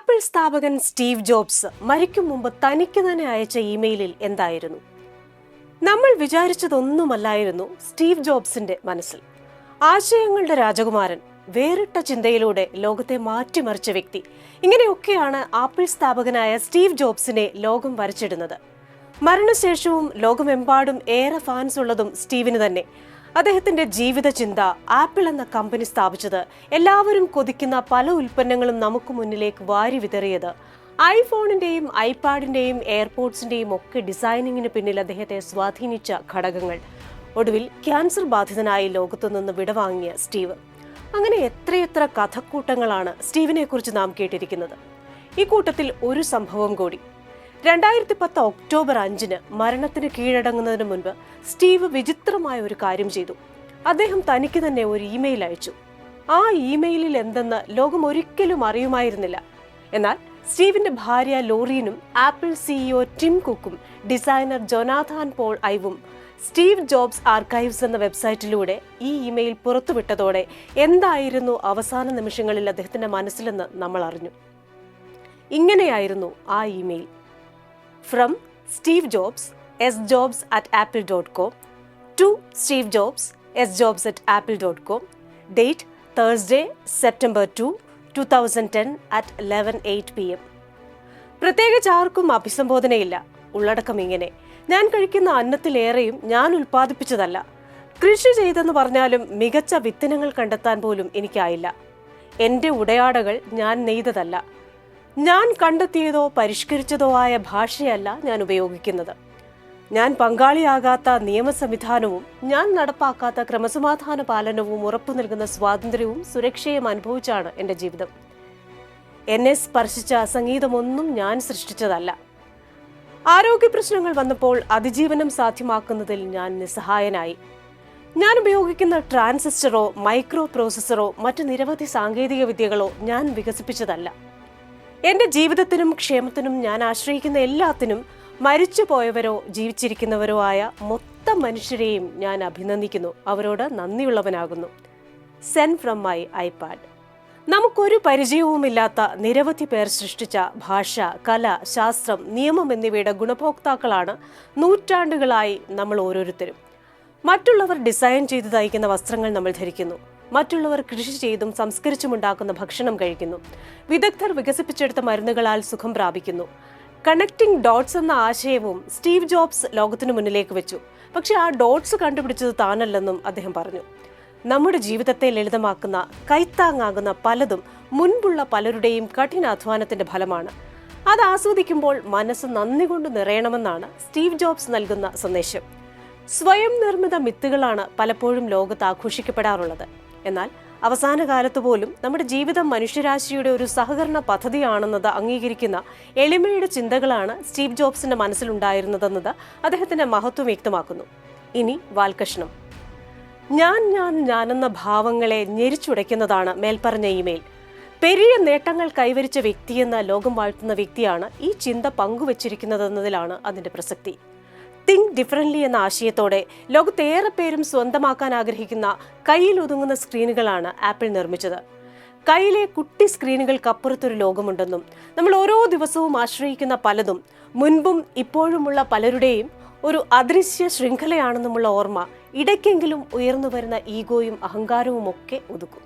Apple സ്ഥാപകൻ Steve jobs മരിക്കും മുമ്പ് തനിക്ക് തന്നെ അയച്ച ഇമെയിലിൽ എന്തായിരുന്നു? നമ്മൾ വിചാരിച്ചതൊന്നുമല്ലായിരുന്നു സ്റ്റീവ് ജോബ്സിന്റെ മനസ്സിൽ. ആശയങ്ങളുടെ രാജകുമാരൻ വേറിട്ട ചിന്തയിലൂടെ ലോകത്തെ മാറ്റിമറിച്ച വ്യക്തി. ഇങ്ങനെയൊക്കെയാണ് ആപ്പിൾ സ്ഥാപകനായ സ്റ്റീവ് ജോബ്സിനെ ലോകം വരച്ചിടുന്നത്. മരണശേഷവും ലോകമെമ്പാടും ഏറെ ഫാൻസ് ഉള്ളതും സ്റ്റീവിന് തന്നെ. അദ്ദേഹത്തിന്റെ ജീവിത ചിന്ത ആപ്പിൾ എന്ന കമ്പനി സ്ഥാപിച്ചത് എല്ലാവരും കൊതിക്കുന്ന പല ഉൽപ്പന്നങ്ങളും നമുക്ക് മുന്നിലേക്ക് വാരി വിതറിയത്. ഐഫോണിന്റെയും ഐപാഡിന്റെയും എയർപോർട്സിന്റെയും ഒക്കെ ഡിസൈനിങ്ങിന് പിന്നിൽ അദ്ദേഹത്തെ സ്വാധീനിച്ച ഘടകങ്ങൾ. ഒടുവിൽ ക്യാൻസർ ബാധിതനായി ലോകത്തു നിന്ന് വിടവാങ്ങിയ സ്റ്റീവ്. അങ്ങനെ എത്രയെത്ര കഥക്കൂട്ടങ്ങളാണ് സ്റ്റീവിനെ കുറിച്ച് നാം കേട്ടിരിക്കുന്നത്. ഈ കൂട്ടത്തിൽ ഒരു സംഭവം കൂടി. രണ്ടായിരത്തി പത്ത് ഒക്ടോബർ അഞ്ചിന് മരണത്തിന് കീഴടങ്ങുന്നതിന് മുൻപ് സ്റ്റീവ് വിചിത്രമായ ഒരു കാര്യം ചെയ്തു. അദ്ദേഹം തനിക്ക് തന്നെ ഒരു ഇമെയിൽ അയച്ചു. ആ ഇമെയിലിൽ എന്തെന്ന് ലോകം ഒരിക്കലും അറിയുമായിരുന്നില്ല. എന്നാൽ സ്റ്റീവിന്റെ ഭാര്യ ലോറീനും ആപ്പിൾ സിഇഒ ടിം കുക്കും ഡിസൈനർ ജൊനാഥാൻ പോൾ ഐവും സ്റ്റീവ് ജോബ്സ് ആർക്കൈവ്സ് എന്ന വെബ്സൈറ്റിലൂടെ ഈ ഇമെയിൽ പുറത്തുവിട്ടതോടെ എന്തായിരുന്നു അവസാന നിമിഷങ്ങളിൽ അദ്ദേഹത്തിന്റെ മനസ്സിലെന്ന് നമ്മൾ അറിഞ്ഞു. ഇങ്ങനെയായിരുന്നു ആ email. Steve Jobs S Jobs at Apple dot com date Thursday September two two thousand ten at eleven eight P M പ്രത്യേകിച്ച് ആർക്കും അഭിസംബോധനയില്ല. ഉള്ളടക്കം ഇങ്ങനെ. ഞാൻ കഴിക്കുന്ന അന്നത്തിലേറെയും ഞാൻ ഉൽപ്പാദിപ്പിച്ചതല്ല. കൃഷി ചെയ്തെന്ന് പറഞ്ഞാലും മികച്ച വിത്തനങ്ങൾ കണ്ടെത്താൻ പോലും എനിക്കായില്ല. എന്റെ ഉടയാടകൾ ഞാൻ നെയ്തതല്ല. ഞാൻ കണ്ടെത്തിയതോ പരിഷ്കരിച്ചതോ ആയ ഭാഷയല്ല ഞാൻ ഉപയോഗിക്കുന്നത്. ഞാൻ പങ്കാളിയാകാത്ത നിയമ സംവിധാനവും ഞാൻ നടപ്പാക്കാത്ത ക്രമസമാധാന പാലനവും ഉറപ്പു നൽകുന്ന സ്വാതന്ത്ര്യവും സുരക്ഷയും അനുഭവിച്ചാണ് എന്റെ ജീവിതം. എന്നെ സ്പർശിച്ച സംഗീതമൊന്നും ഞാൻ സൃഷ്ടിച്ചതല്ല. ആരോഗ്യ പ്രശ്നങ്ങൾ വന്നപ്പോൾ അതിജീവനം സാധ്യമാക്കുന്നതിൽ ഞാൻ നിസ്സഹായനായി. ഞാൻ ഉപയോഗിക്കുന്ന ട്രാൻസിസ്റ്ററോ മൈക്രോ പ്രോസസ്സറോ മറ്റ് നിരവധി സാങ്കേതിക വിദ്യകളോ ഞാൻ വികസിപ്പിച്ചതല്ല. എന്റെ ജീവിതത്തിനും ക്ഷേമത്തിനും ഞാൻ ആശ്രയിക്കുന്ന എല്ലാത്തിനും മരിച്ചു പോയവരോ ജീവിച്ചിരിക്കുന്നവരോ ആയ മൊത്തം മനുഷ്യരെയും ഞാൻ അഭിനന്ദിക്കുന്നു. അവരോട് നന്ദിയുള്ളവനാകുന്നു. സെൻ ഫ്രം മൈ ഐപാഡ് നമുക്കൊരു പരിചയവുമില്ലാത്ത നിരവധി പേർ സൃഷ്ടിച്ച ഭാഷ കല ശാസ്ത്രം നിയമം എന്നിവയുടെ ഗുണഭോക്താക്കളാണ് നൂറ്റാണ്ടുകളായി നമ്മൾ ഓരോരുത്തരും. മറ്റുള്ളവർ ഡിസൈൻ ചെയ്ത് തയ്ക്കുന്ന വസ്ത്രങ്ങൾ നമ്മൾ ധരിക്കുന്നു. മറ്റുള്ളവർ കൃഷി ചെയ്തും സംസ്കരിച്ചുമുണ്ടാക്കുന്ന ഭക്ഷണം കഴിക്കുന്നു. വിദഗ്ധർ വികസിപ്പിച്ചെടുത്ത മരുന്നുകളാൽ സുഖം പ്രാപിക്കുന്നു. കണക്ടിംഗ് ഡോട്ട്സ് എന്ന ആശയവും സ്റ്റീവ് ജോബ്സ് ലോകത്തിനു മുന്നിലേക്ക് വെച്ചു. പക്ഷെ ആ ഡോട്ട്സ് കണ്ടുപിടിച്ചത് താനല്ലെന്നും അദ്ദേഹം പറഞ്ഞു. നമ്മുടെ ജീവിതത്തെ ലളിതമാക്കുന്ന കൈത്താങ്ങാകുന്ന പലതും മുൻപുള്ള പലരുടെയും കഠിനാധ്വാനത്തിന്റെ ഫലമാണ്. അത് ആസ്വദിക്കുമ്പോൾ മനസ്സ് നന്ദി കൊണ്ട് നിറയണമെന്നാണ് സ്റ്റീവ് ജോബ്സ് നൽകുന്ന സന്ദേശം. സ്വയം നിർമ്മിത മിത്തുകളാണ് പലപ്പോഴും ലോകത്ത് ആഘോഷിക്കപ്പെടാറുള്ളത്. എന്നാൽ അവസാന കാലത്ത് പോലും നമ്മുടെ ജീവിതം മനുഷ്യരാശിയുടെ ഒരു സഹകരണ പദ്ധതിയാണെന്നത് അംഗീകരിക്കുന്ന എളിമയുടെ ചിന്തകളാണ് സ്റ്റീവ് ജോബ്സിന്റെ മനസ്സിലുണ്ടായിരുന്നതെന്നത് അദ്ദേഹത്തിന്റെ മഹത്വം വ്യക്തമാക്കുന്നു. ഇനി വാൽകഷ്ണം ഞാൻ ഞാൻ ഞാനെന്ന ഭാവങ്ങളെ ഞെരിച്ചുടയ്ക്കുന്നതാണ് മേൽപ്പറഞ്ഞ ഇമെയിൽ. പെരിയ നേട്ടങ്ങൾ കൈവരിച്ച വ്യക്തിയെന്ന ലോകം വാഴ്ത്തുന്ന വ്യക്തിയാണ് ഈ ചിന്ത പങ്കുവച്ചിരിക്കുന്നതെന്നതിലാണ് അതിന്റെ പ്രസക്തി. തിങ്ക് ഡിഫറന്റ്ലി എന്ന ആശയത്തോടെ ലോകത്തേറെ പേരും സ്വന്തമാക്കാൻ ആഗ്രഹിക്കുന്ന കയ്യിൽ ഒതുങ്ങുന്ന സ്ക്രീനുകളാണ് ആപ്പിൾ നിർമ്മിച്ചത്. കയ്യിലെ കുട്ടി സ്ക്രീനുകൾക്കപ്പുറത്തൊരു ലോകമുണ്ടെന്നും നമ്മൾ ഓരോ ദിവസവും ആശ്രയിക്കുന്ന പലതും മുൻപും ഇപ്പോഴുമുള്ള പലരുടെയും ഒരു അദൃശ്യ ശൃംഖലയാണെന്നുമുള്ള ഓർമ്മ ഇടയ്ക്കെങ്കിലും ഉയർന്നു വരുന്ന ഈഗോയും അഹങ്കാരവും ഒക്കെ ഒതുക്കും.